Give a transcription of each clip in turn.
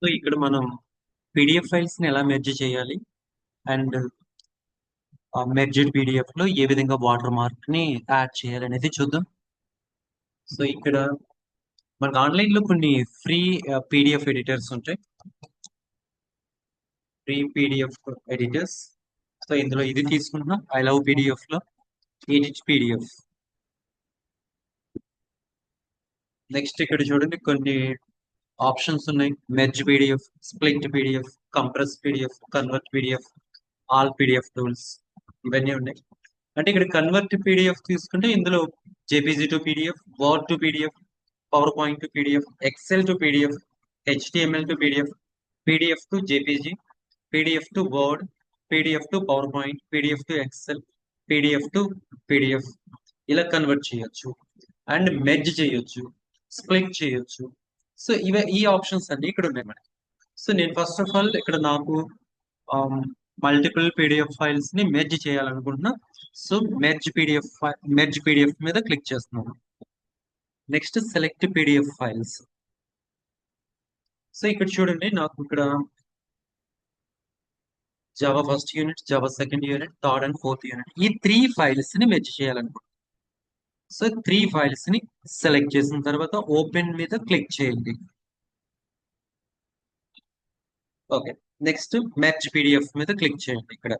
So ఇక్కడ మనం PDF ఫైల్స్ని ఎలా మెర్జ్ చేయాలి? అండ్ మెర్జ్డ్ పీడిఎఫ్లో ఏ విధంగా వాటర్ మార్క్ని యాడ్ చేయాలి అనేది చూద్దాం. సో ఇక్కడ మనకు ఆన్లైన్లో కొన్ని ఫ్రీ పీడిఎఫ్ ఎడిటర్స్ ఉంటాయి. ఫ్రీ పీడిఎఫ్ ఎడిటర్స్ సో ఇందులో ఇది తీసుకుంటున్నాం. ఐ లవ్ పీడిఎఫ్లో ఎడిట్ పీడిఎఫ్ నెక్స్ట్ ఇక్కడ చూడండి కొన్ని ఆప్షన్స్ ఉన్నాయి. Merge PDF split PDF compress PDF convert PDF all PDF tools ఇవన్నీ ఉన్నాయి. అంటే ఇక్కడ కన్వర్ట్ పీడిఎఫ్ తీసుకుంటే ఇందులో JPG to PDF word to PDF power point to PDF excel to PDF HTML to PDF PDF to JPG PDF to word PDF to power point PDF to excel PDF to PDF. ఇలా convert చేయొచ్చు. And merge చేయొచ్చు split చేయొచ్చు. So ఇవే ఈ options అన్ని ఇక్కడ ఉన్నాయి మనకి సో నేను ఫస్ట్ ఆఫ్ ఆల్ ఇక్కడ నాకు మల్టిపుల్ పీడిఎఫ్ ఫైల్స్ని మెర్జ్ చేయాలనుకుంటున్నా. So merge PDF merge PDF మీద క్లిక్ చేస్తున్నాను. Next select PDF files so ఇక్కడ చూడండి నాకు ఇక్కడ Java first unit Java second unit third and fourth unit ఈ త్రీ ఫైల్స్ని మెర్జ్ చేయాలనుకుంటున్నాను సో త్రీ ఫైల్స్ని సెలెక్ట్ చేసిన తర్వాత ఓపెన్ మీద క్లిక్ చేయండి. ఓకే నెక్స్ట్ మ్యాచ్ పీడిఎఫ్ మీద క్లిక్ చేయండి ఇక్కడ.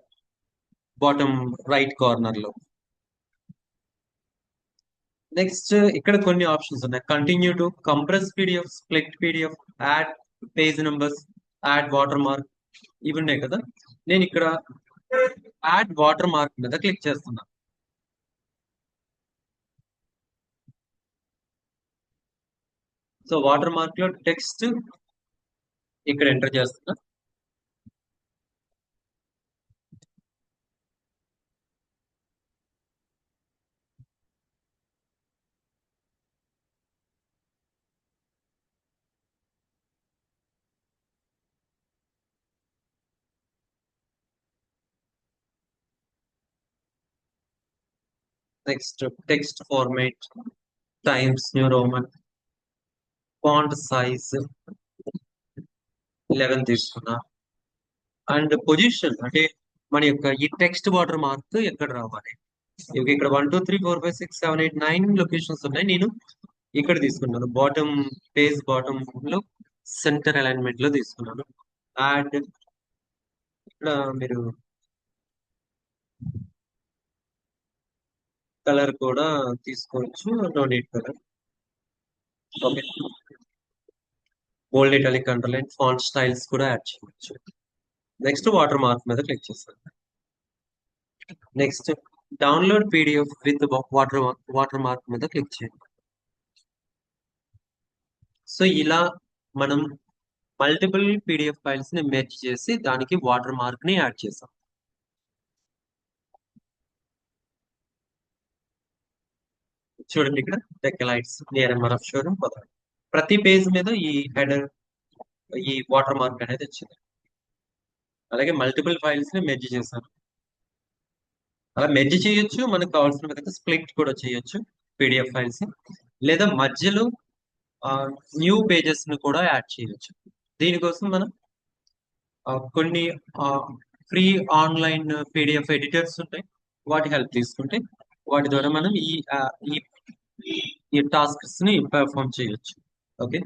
బాటమ్ రైట్ కార్నర్లో. నెక్స్ట్ ఇక్కడ కొన్ని ఆప్షన్స్ ఉన్నాయి. Continue to compress PDF split PDF add page numbers add watermark. ఇవి ఉన్నాయి కదా. నేను ఇక్కడ యాడ్ వాటర్ మార్క్ మీద క్లిక్ చేస్తున్నాను సో వాటర్ మార్క్లో టెక్స్ట్ ఇక్కడ ఎంటర్ చేస్తున్నా. Next text format Times New Roman font size eleven తీసుకున్నా. అండ్ పొజిషన్ అంటే మన యొక్క ఈ టెక్స్ట్ బార్డర్ మార్క్ ఎక్కడ రావాలి? ఇక్కడ one two three four five six seven eight nine locations ఉన్నాయి. నేను ఇక్కడ తీసుకున్నాను. బాటమ్ పేజ్ బాటమ్లో సెంటర్ అలైన్మెంట్లో తీసుకున్నాను. అండ్ ఇక్కడ మీరు కలర్ కూడా తీసుకోవచ్చు. No neat colour okay bold italic underline font styles కూడా యాడ్ చేయవచ్చు. నెక్స్ట్ వాటర్ మార్క్ మీద క్లిక్ చేస్తాను. Next download PDF with water watermark మీద క్లిక్ చేయండి. సో ఇలా మనం మల్టిపుల్ పీడిఎఫ్ ఫైల్స్ని మెర్జ్ చేసి దానికి వాటర్ మార్క్ని యాడ్ చేసాం. చూడండి ఇక్కడ డెక్కలైట్స్ నియర్ ఎంఆర్ఎఫ్ షోరూమ్ పదహారు ప్రతి పేజ్ మీద ఈ హెడర్ ఈ వాటర్ మార్క్ అనేది వచ్చింది. అలాగే మల్టిపుల్ ఫైల్స్ని మెర్జ్ చేశాను. అలా మెర్జ్ చేయొచ్చు మనకు కావాల్సిన విధంగా స్ప్లిట్ కూడా చేయొచ్చు పీడిఎఫ్ ఫైల్స్. లేదా మధ్యలో న్యూ పేజెస్ని కూడా యాడ్ చేయొచ్చు. దీనికోసం మనం కొన్ని ఫ్రీ ఆన్లైన్ పీడిఎఫ్ ఎడిటర్స్ ఉంటాయి. వాటి హెల్ప్ తీసుకుంటే వాటి ద్వారా మనం ఈ ఈ టాస్క్స్ని పెర్ఫామ్ చేయొచ్చు. ఓకే